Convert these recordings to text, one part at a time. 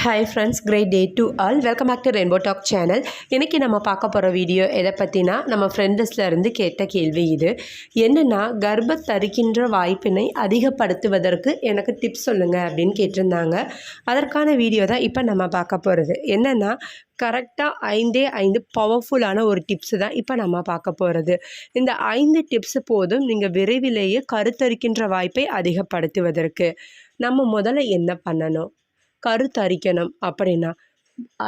Hi friends great day to all welcome back to rainbow talk channel இன்றைக்கி நம்ம பார்க்க போகிற வீடியோ எதை பற்றினா நம்ம ஃப்ரெண்டஸ்லேருந்து கேட்ட கேள்வி இது. என்னென்னா கர்ப்பத்தரிக்கின்ற வாய்ப்பினை அதிகப்படுத்துவதற்கு எனக்கு டிப்ஸ் சொல்லுங்கள் அப்படின்னு கேட்டிருந்தாங்க. அதற்கான வீடியோ தான் இப்போ நம்ம பார்க்க போகிறது என்னென்னா கரெக்டாக ஐந்தே ஐந்து பவர்ஃபுல்லான ஒரு டிப்ஸு தான் இப்போ நம்ம பார்க்க போகிறது இந்த ஐந்து டிப்ஸ் போதும் நீங்கள் விரைவிலேயே கருத்தரிக்கின்ற வாய்ப்பை அதிகப்படுத்துவதற்கு. நம்ம முதல்ல என்ன பண்ணணும்? கருத்தரிக்கணும் அப்படின்னா.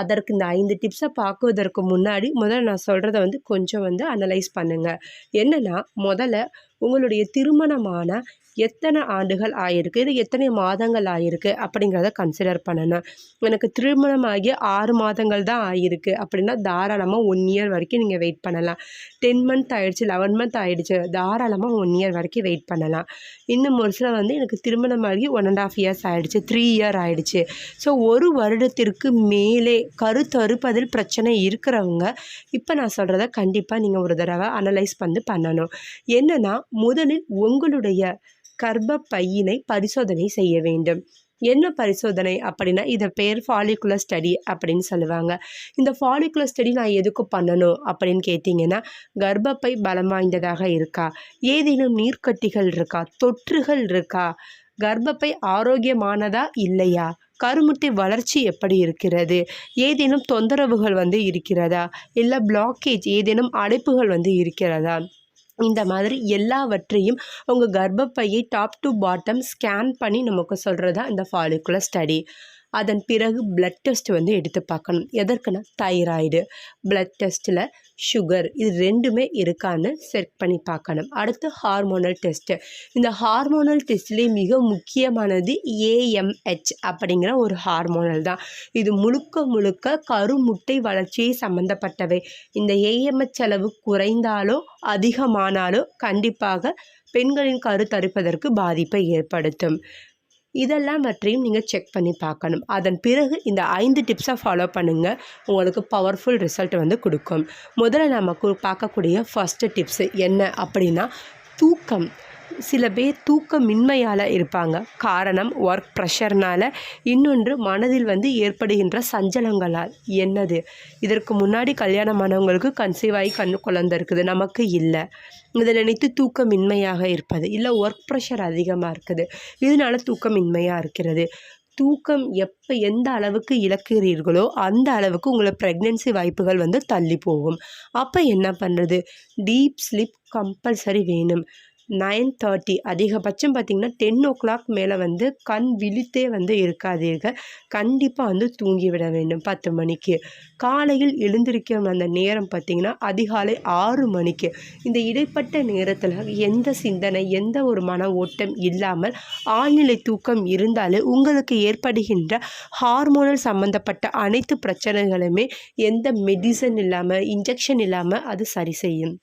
அதற்கு இந்த ஐந்து டிப்ஸை பார்க்குவதற்கு முன்னாடி முதல்ல நான் சொல்கிறத வந்து கொஞ்சம் வந்து அனலைஸ் பண்ணுங்கள் என்னென்னா முதல்ல உங்களுடைய திருமணமான எத்தனை ஆண்டுகள் ஆயிருக்கு? இது எத்தனை மாதங்கள் ஆயிருக்கு? அப்படிங்கிறத கன்சிடர் பண்ணணும். எனக்கு திருமணமாகி ஆறு மாதங்கள் தான் ஆகிருக்கு அப்படின்னா தாராளமாக ஒன் இயர் வரைக்கும் நீங்கள் வெயிட் பண்ணலாம். டென் மந்த் ஆயிடுச்சு லெவன் மந்த் ஆயிடுச்சு. தாராளமாக ஒன் இயர் வரைக்கும் வெயிட் பண்ணலாம். இன்னும் ஒரு சில வந்து எனக்கு திருமணமாகி ஒன் அண்ட் ஆஃப் இயர்ஸ் ஆயிடுச்சு த்ரீ இயர் ஆயிடுச்சு. ஸோ ஒரு வருடத்திற்கு மேலே கருத்தறுப்பதில் பிரச்சனை இருக்கிறவங்க இப்போ நான் சொல்கிறத கண்டிப்பாக நீங்கள் ஒரு தடவை அனலைஸ் பண்ணி பண்ணணும். என்னென்னா முதலில் உங்களுடைய கர்ப்பப்பையினை பரிசோதனை செய்ய வேண்டும். என்ன பரிசோதனை அப்படின்னா இதை பேர் ஃபாலிகுலர் ஸ்டடி அப்படின்னு சொல்லுவாங்க. இந்த ஃபாலிகுலர் ஸ்டடி நான் எதுக்கு பண்ணணும் அப்படின்னு கேட்டிங்கன்னா கர்ப்பப்பை பலம் வாய்ந்ததாக இருக்கா? ஏதேனும் நீர்க்கட்டிகள் இருக்கா? தொற்றுகள் இருக்கா? கர்ப்பப்பை ஆரோக்கியமானதா இல்லையா? கருமுட்டை வளர்ச்சி எப்படி இருக்கிறது? ஏதேனும் தொந்தரவுகள் வந்து இருக்கிறதா? இல்லை பிளாக்கேஜ் ஏதேனும் அடைப்புகள் வந்து இருக்கிறதா? இந்த மாதிரி எல்லாவற்றையும் உங்கள் கர்ப்பப்பையை டாப் டு பாட்டம் ஸ்கேன் பண்ணி நமக்கு சொல்கிறது தான் இந்த ஃபாலிகுலர் ஸ்டடி அதன் பிறகு பிளட் டெஸ்ட் வந்து எடுத்து பார்க்கணும். எதற்குன்னா தைராய்டு பிளட் டெஸ்ட்டில் சுகர் இது ரெண்டுமே இருக்கான்னு செக் பண்ணி பார்க்கணும். அடுத்து ஹார்மோனல் டெஸ்ட்டு இந்த ஹார்மோனல் டெஸ்ட்லேயே மிக முக்கியமானது ஏஎம்ஹெச் அப்படிங்கிற ஒரு ஹார்மோனல் தான். இது முழுக்க முழுக்க கருமுட்டை வளர்ச்சியை சம்மந்தப்பட்டவை இந்த ஏஎம்ஹெச் அளவு குறைந்தாலோ அதிகமானாலோ கண்டிப்பாக பெண்களின் கரு தருப்பதற்கு பாதிப்பை ஏற்படுத்தும். இதெல்லாம் பற்றியும் நீங்கள் செக் பண்ணி பார்க்கணும். அதன் பிறகு இந்த ஐந்து டிப்ஸை ஃபாலோ பண்ணுங்கள் உங்களுக்கு பவர்ஃபுல் ரிசல்ட் வந்து கொடுக்கும். முதல்ல நம்ம பார்க்கக்கூடிய ஃபஸ்ட்டு டிப்ஸு என்ன அப்படின்னா தூக்கம். சில பேர் தூக்கமின்மையால் இருப்பாங்க. காரணம் ஒர்க் ப்ரெஷர்னால் இன்னொன்று மனதில் வந்து ஏற்படுகின்ற சஞ்சலங்களால். என்னது? இதற்கு முன்னாடி கல்யாணமானவங்களுக்கு கன்சீவ் ஆகி கண்ணு குழந்த இருக்குது. நமக்கு இல்லை. இதை நினைத்து தூக்கமின்மையாக இருப்பது. இல்லை ஒர்க் ப்ரெஷர் அதிகமாக இருக்குது. இதனால் தூக்கமின்மையாக இருக்கிறது. தூக்கம் எப்போ எந்த அளவுக்கு இழக்கிறீர்களோ அந்த அளவுக்கு உங்களை ப்ரெக்னென்சி வாய்ப்புகள் வந்து தள்ளி போகும். அப்போ என்ன பண்ணுறது டீப் ஸ்லிப் கம்பல்சரி வேணும். Nine thirty. அதிகபட்சம் பார்த்திங்கன்னா டென் ஓ கிளாக் மேலே வந்து கண் விழித்தே வந்து இருக்காதீர்கள். கண்டிப்பாக வந்து தூங்கிவிட வேண்டும் பத்து மணிக்கு. காலையில் எழுந்திருக்க அந்த நேரம் பார்த்திங்கன்னா அதிகாலை ஆறு மணிக்கு. இந்த இடைப்பட்ட நேரத்தில் எந்த சிந்தனை எந்த ஒரு மன ஓட்டம் இல்லாமல் ஆழ்நிலை தூக்கம் இருந்தாலே உங்களுக்கு ஏற்படுகின்ற ஹார்மோனல் சம்மந்தப்பட்ட அனைத்து பிரச்சனைகளுமே எந்த மெடிசன் இல்லாமல் இன்ஜெக்ஷன் இல்லாமல் அது சரி செய்யும்.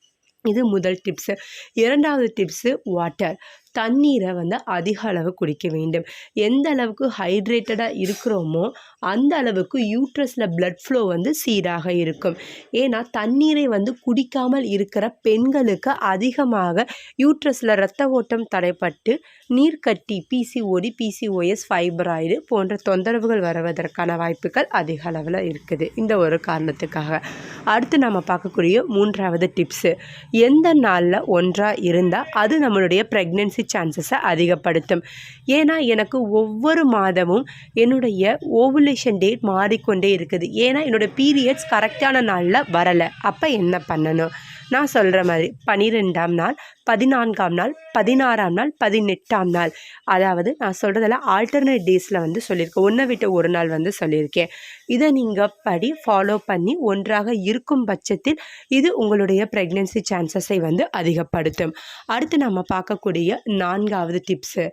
இது முதல் டிப்ஸு இரண்டாவது டிப்ஸு வாட்டர் தண்ணீரை வந்து அதிக அளவு குடிக்க வேண்டும். எந்த அளவுக்கு ஹைட்ரேட்டடாக இருக்கிறோமோ அந்த அளவுக்கு யூட்ரஸில் பிளட் ஃப்ளோ வந்து சீராக இருக்கும். ஏன்னா தண்ணீரை வந்து குடிக்காமல் இருக்கிற பெண்களுக்கு அதிகமாக யூட்ரஸில் இரத்த ஓட்டம் தடைப்பட்டு நீர்க்கட்டி பிசிஓடி பிசிஓஎஸ் ஃபைப்ராய்டு போன்ற தொந்தரவுகள் வருவதற்கான வாய்ப்புகள் அதிக அளவில் இருக்குது. இந்த ஒரு காரணத்துக்காக. அடுத்து நம்ம பார்க்கக்கூடிய மூன்றாவது டிப்ஸு எந்த நாளில் ஒன்றாக இருந்தால் அது நம்மளுடைய ப்ரெக்னென்சி சான்சஸை அதிகப்படுத்தும். ஏன்னா எனக்கு ஒவ்வொரு மாதமும் என்னுடைய ஓவுலேஷன் டேட் மாறிக்கொண்டே இருக்குது. ஏன்னா என்னோடய பீரியட்ஸ் கரெக்டான நாளில் வரலை. அப்போ என்ன பண்ணணும்? நான் சொல்கிற மாதிரி பனிரெண்டாம் நாள் பதினான்காம் நாள் பதினாறாம் நாள் பதினெட்டாம் நாள். அதாவது நான் சொல்கிறதெல்லாம் ஆல்டர்னேட் டேஸில் வந்து சொல்லியிருக்கேன். ஒன்றை விட்டு ஒரு நாள் வந்து சொல்லியிருக்கேன். இதை நீங்கள் படி ஃபாலோ பண்ணி ஒன்றாக இருக்கும் பட்சத்தில் இது உங்களுடைய ப்ரெக்னென்சி சான்சஸை வந்து அதிகப்படுத்தும். அடுத்து நம்ம பார்க்கக்கூடிய நான்காவது டிப்ஸு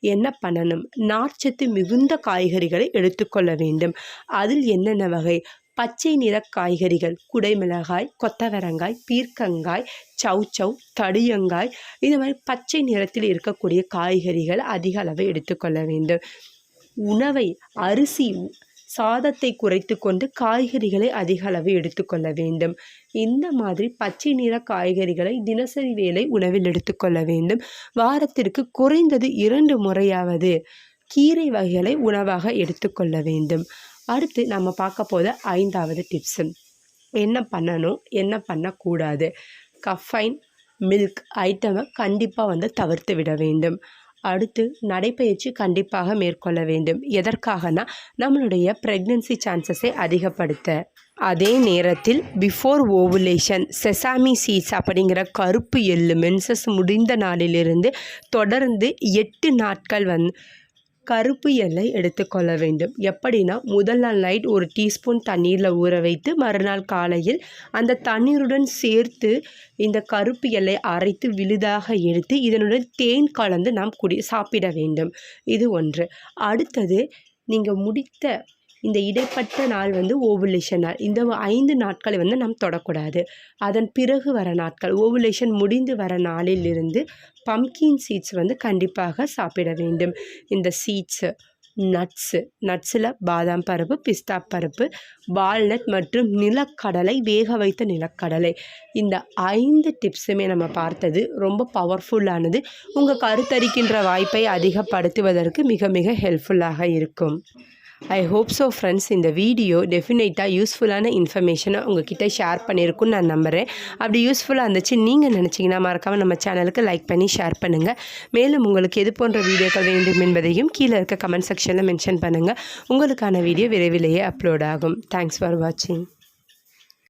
என்ன பண்ணணும்? நார்ச்சத்து மிகுந்த காய்கறிகளை எடுத்துக்கொள்ள வேண்டும். அதில் என்னென்ன வகை? பச்சை நிற காய்கறிகள் குடைமிளகாய் கொத்தவரங்காய் பீர்க்கங்காய் சௌச்சௌ தடியங்காய் இது மாதிரி பச்சை நிறத்தில் இருக்கக்கூடிய காய்கறிகள் அதிக அளவு எடுத்துக்கொள்ள வேண்டும். உணவை அரிசி சாதத்தை குறைத்து கொண்டு காய்கறிகளை அதிக அளவு எடுத்துக்கொள்ள வேண்டும். இந்த மாதிரி பச்சை நிற காய்கறிகளை தினசரி வேலை உணவில் எடுத்துக்கொள்ள வேண்டும். வாரத்திற்கு குறைந்தது இரண்டு முறையாவது கீரை வகைகளை உணவாக எடுத்துக்கொள்ள வேண்டும். அடுத்து நம்ம பார்க்க போத ஐந்தாவது டிப்ஸு என்ன பண்ணணும் என்ன பண்ணக்கூடாது? கஃபைன் மில்க் ஐட்டமை கண்டிப்பாக வந்து தவிர்த்து விட வேண்டும். அடுத்து நடைப்பயிற்சி கண்டிப்பாக மேற்கொள்ள வேண்டும். எதற்காகனா நம்மளுடைய ப்ரெக்னென்சி சான்சஸை அதிகப்படுத்த. அதே நேரத்தில் பிஃபோர் ஓவுலேஷன் செசாமி சீட்ஸ் அப்படிங்கிற கருப்பு எள்ளு மென்சஸ் முடிந்த நாளிலிருந்து தொடர்ந்து எட்டு நாட்கள் வந் கருப்பு எல்லை எடுத்துக்கொள்ள வேண்டும். எப்படின்னா முதல் நாள் நைட் ஒரு டீஸ்பூன் தண்ணீரில் ஊற வைத்து மறுநாள் காலையில் அந்த தண்ணீருடன் சேர்த்து இந்த கருப்பு எல்லை அரைத்து விழுதாக எடுத்து இதனுடன் தேன் கலந்து நாம் குடி சாப்பிட வேண்டும். இது ஒன்று. அடுத்தது நீங்கள் முடித்த இந்த இடைப்பட்ட நாள் வந்து ஓவுலேஷன் நாள். இந்த ஐந்து நாட்களை வந்து நாம் தொடக்கூடாது. அதன் பிறகு வர நாட்கள். ஓவுலேஷன் முடிந்து வர நாளிலிருந்து பம்கின் சீட்ஸ் வந்து கண்டிப்பாக சாப்பிட வேண்டும். இந்த சீட்ஸு நட்ஸு நட்ஸில் பாதாம் பருப்பு பிஸ்தா பருப்பு வால்நட் மற்றும் நிலக்கடலை வேக வைத்த நிலக்கடலை. இந்த ஐந்து டிப்ஸுமே நம்ம பார்த்தது ரொம்ப பவர்ஃபுல்லானது உங்கள் கருத்தரிக்கின்ற வாய்ப்பை அதிகப்படுத்துவதற்கு மிக மிக ஹெல்ப்ஃபுல்லாக இருக்கும். ஐ ஹோப் ஸோ ஃப்ரெண்ட்ஸ் இந்த வீடியோ டெஃபினட்டாக யூஸ்ஃபுல்லான இன்ஃபர்மேஷனை உங்ககிட்ட ஷேர் பண்ணியிருக்குன்னு நான் நம்புகிறேன் அப்படி யூஸ்ஃபுல்லாக இருந்துச்சு நீங்கள் நினச்சிங்கன்னா மறக்காமல் நம்ம சேனலுக்கு லைக் பண்ணி ஷேர் பண்ணுங்கள் மேலும் உங்களுக்கு எது போன்ற வீடியோக்கள் வேண்டும் என்பதையும் கீழே இருக்க கமெண்ட் செக்ஷனில் மென்ஷன் பண்ணுங்கள் உங்களுக்கான வீடியோ விரைவிலேயே அப்லோட் ஆகும். தேங்க்ஸ் ஃபார் வாட்சிங்